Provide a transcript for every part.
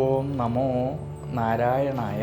ഓം നമോ നാരായണായ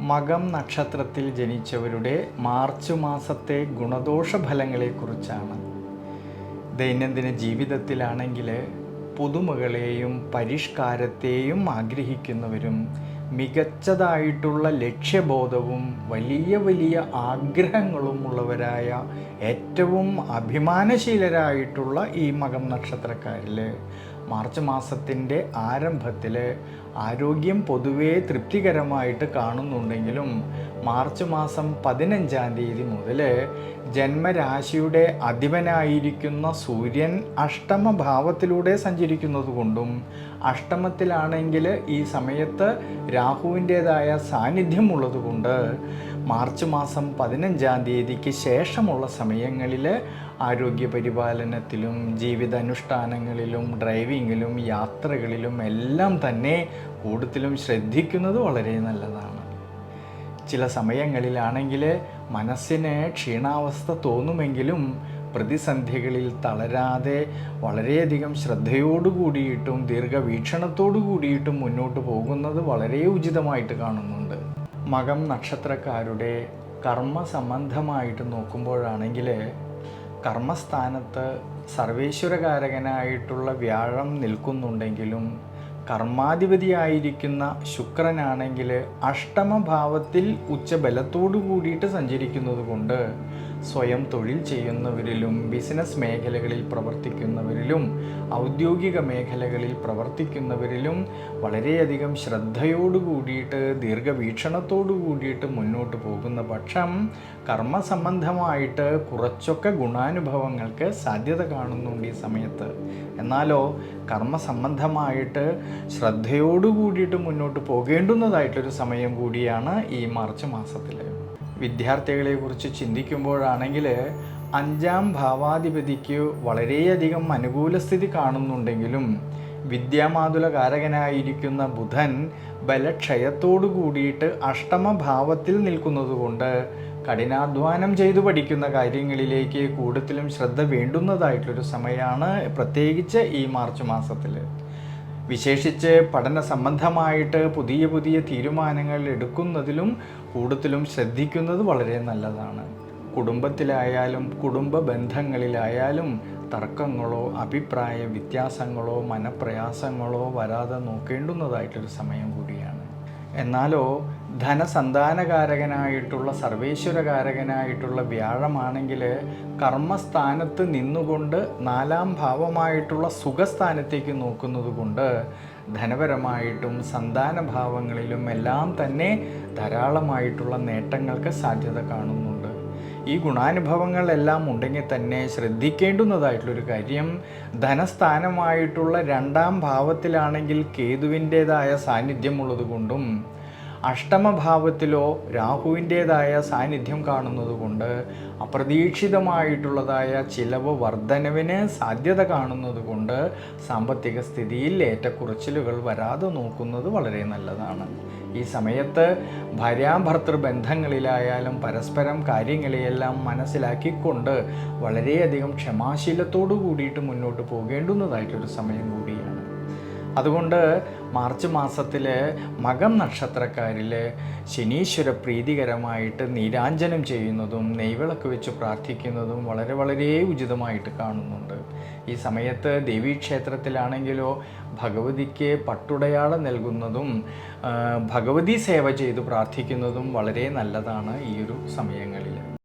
മകം നക്ഷത്രത്തിൽ ജനിച്ചവരുടെ മാർച്ച് മാസത്തെ ഗുണദോഷ ഫലങ്ങളെക്കുറിച്ചാണ് ദൈനംദിന ജീവിതത്തിലാണെങ്കിൽ പുതുമകളെയും പരിഷ്കാരത്തെയും ആഗ്രഹിക്കുന്നവരും മികച്ചതായിട്ടുള്ള ലക്ഷ്യബോധവും വലിയ വലിയ ആഗ്രഹങ്ങളും ഉള്ളവരായ ഏറ്റവും അഭിമാനശീലരായിട്ടുള്ള ഈ മകം നക്ഷത്രക്കാരിൽ മാർച്ച് മാസത്തിന്റെ ആരംഭത്തിൽ ആരോഗ്യം പൊതുവേ തൃപ്തികരമായിട്ട് കാണുന്നുണ്ടെങ്കിലും മാർച്ച് മാസം പതിനഞ്ചാം തീയതി മുതൽ ജന്മരാശിയുടെ അധിപനായിരിക്കുന്ന സൂര്യൻ അഷ്ടമ ഭാവത്തിലൂടെ സഞ്ചരിക്കുന്നത് കൊണ്ടും അഷ്ടമത്തിലാണെങ്കിൽ ഈ സമയത്ത് രാഹുവിന്റേതായ സാന്നിധ്യം ഉള്ളതുകൊണ്ട് മാർച്ച് മാസം പതിനഞ്ചാം തീയതിക്ക് ശേഷമുള്ള സമയങ്ങളിൽ ആരോഗ്യ പരിപാലനത്തിലും ജീവിതാനുഷ്ഠാനങ്ങളിലും ഡ്രൈവിങ്ങിലും യാത്രകളിലും എല്ലാം തന്നെ കൂടുതലും ശ്രദ്ധിക്കുന്നത് വളരെ നല്ലതാണ്. ചില സമയങ്ങളിലാണെങ്കിൽ മനസ്സിന് ക്ഷീണാവസ്ഥ തോന്നുമെങ്കിലും പ്രതിസന്ധികളിൽ തളരാതെ വളരെയധികം ശ്രദ്ധയോടു കൂടിയിട്ടും ദീർഘവീക്ഷണത്തോടു കൂടിയിട്ടും മുന്നോട്ട് പോകുന്നത് വളരെ ഉചിതമായിട്ട് കാണുന്നുണ്ട്. മകം നക്ഷത്രക്കാരുടെ കർമ്മ സംബന്ധമായിട്ട് നോക്കുമ്പോഴാണെങ്കിൽ കർമ്മസ്ഥാനത്ത് സർവേശ്വരകാരകനായിട്ടുള്ള വ്യാഴം നിൽക്കുന്നുണ്ടെങ്കിലും കർമാധിപതിയായിരിക്കുന്ന ശുക്രനാണെങ്കിൽ അഷ്ടമഭാവത്തിൽ ഉച്ചബലത്തോടു കൂടിയിട്ട് സഞ്ചരിക്കുന്നത് കൊണ്ട് സ്വയം തൊഴിൽ ചെയ്യുന്നവരിലും ബിസിനസ് മേഖലകളിൽ പ്രവർത്തിക്കുന്നവരിലും ഔദ്യോഗിക മേഖലകളിൽ പ്രവർത്തിക്കുന്നവരിലും വളരെയധികം ശ്രദ്ധയോടു കൂടിയിട്ട് ദീർഘവീക്ഷണത്തോടു കൂടിയിട്ട് മുന്നോട്ട് പോകുന്ന പക്ഷം കർമ്മസംബന്ധമായിട്ട് കുറച്ചൊക്കെ ഗുണാനുഭവങ്ങൾക്ക് സാധ്യത കാണുന്നുണ്ട് ഈ സമയത്ത്. എന്നാലോ കർമ്മസംബന്ധമായിട്ട് ശ്രദ്ധയോടു കൂടിയിട്ട് മുന്നോട്ട് പോകേണ്ടുന്നതായിട്ടൊരു സമയം കൂടിയാണ് ഈ മാർച്ച് മാസത്തിൽ വിദ്യാർത്ഥികളെ കുറിച്ച് ചിന്തിക്കുമ്പോഴാണെങ്കിൽ അഞ്ചാം ഭാവാധിപതിക്ക് വളരെയധികം അനുകൂല സ്ഥിതി കാണുന്നുണ്ടെങ്കിലും വിദ്യാമാതുല കാരകനായിരിക്കുന്ന ബുധൻ ബലക്ഷയത്തോടു കൂടിയിട്ട് അഷ്ടമഭാവത്തിൽ നിൽക്കുന്നതുകൊണ്ട് കഠിനാധ്വാനം ചെയ്തു പഠിക്കുന്ന കാര്യങ്ങളിലേക്ക് കൂടുതലും ശ്രദ്ധ വേണ്ടുന്നതായിട്ടൊരു സമയമാണ് പ്രത്യേകിച്ച് ഈ മാർച്ച് മാസത്തിൽ വിശേഷിച്ച് പഠന സംബന്ധമായിട്ട് പുതിയ പുതിയ തീരുമാനങ്ങൾ എടുക്കുന്നതിലും കൂടുതലും ശ്രദ്ധിക്കുന്നത് വളരെ നല്ലതാണ്. കുടുംബത്തിലായാലും കുടുംബ ബന്ധങ്ങളിലായാലും തർക്കങ്ങളോ അഭിപ്രായ വ്യത്യാസങ്ങളോ മനപ്രയാസങ്ങളോ വരാതെ നോക്കേണ്ടുന്നതായിട്ടൊരു സമയം കൂടിയാണ്. എന്നാലോ ധനസന്താനകാരകനായിട്ടുള്ള സർവേശ്വരകാരകനായിട്ടുള്ള വ്യാഴമാണെങ്കിൽ കർമ്മസ്ഥാനത്ത് നിന്നുകൊണ്ട് നാലാം ഭാവമായിട്ടുള്ള സുഖസ്ഥാനത്തേക്ക് നോക്കുന്നത് കൊണ്ട് ധനപരമായിട്ടും സന്താനഭാവങ്ങളിലും എല്ലാം തന്നെ ധാരാളമായിട്ടുള്ള നേട്ടങ്ങൾക്ക് സാധ്യത കാണുന്നുണ്ട്. ഈ ഗുണാനുഭവങ്ങളെല്ലാം ഉണ്ടെങ്കിൽ തന്നെ ശ്രദ്ധിക്കേണ്ടുന്നതായിട്ടുള്ളൊരു കാര്യം ധനസ്ഥാനമായിട്ടുള്ള രണ്ടാം ഭാവത്തിലാണെങ്കിൽ കേതുവിന്റേതായ സാന്നിധ്യമുള്ളത് കൊണ്ടും അഷ്ടമഭാവത്തിലോ രാഹുവിന്റേതായ സാന്നിധ്യം കാണുന്നതുകൊണ്ട് അപ്രതീക്ഷിതമായിട്ടുള്ളതായ ചിലവ് വർധനവിന് സാധ്യത കാണുന്നതുകൊണ്ട് സാമ്പത്തിക സ്ഥിതിയിൽ ഏറ്റക്കുറച്ചിലുകൾ വരാതെ നോക്കുന്നത് വളരെ നല്ലതാണ്. ഈ സമയത്ത് ഭാര്യാഭർത്തൃ ബന്ധങ്ങളിലായാലും പരസ്പരം കാര്യങ്ങളെയെല്ലാം മനസ്സിലാക്കിക്കൊണ്ട് വളരെയധികം ക്ഷമാശീലത്തോടു കൂടിയിട്ട് മുന്നോട്ട് പോകേണ്ടുന്നതായിട്ടൊരു സമയം കൂടിയാണ്. അതുകൊണ്ട് മാർച്ച് മാസത്തിൽ മകം നക്ഷത്രക്കാരിൽ ശനീശ്വര പ്രീതികരമായിട്ട് നീരാഞ്ജനം ചെയ്യുന്നതും നെയ്വിളക്ക് വെച്ച് പ്രാർത്ഥിക്കുന്നതും വളരെ വളരെ ഉചിതമായിട്ട് കാണുന്നുണ്ട്. ഈ സമയത്ത് ദേവീക്ഷേത്രത്തിലാണെങ്കിലോ ഭഗവതിക്ക് പട്ടുടയാളം നൽകുന്നതും ഭഗവതി സേവ ചെയ്ത് പ്രാർത്ഥിക്കുന്നതും വളരെ നല്ലതാണ് ഈ ഒരു സമയങ്ങളിൽ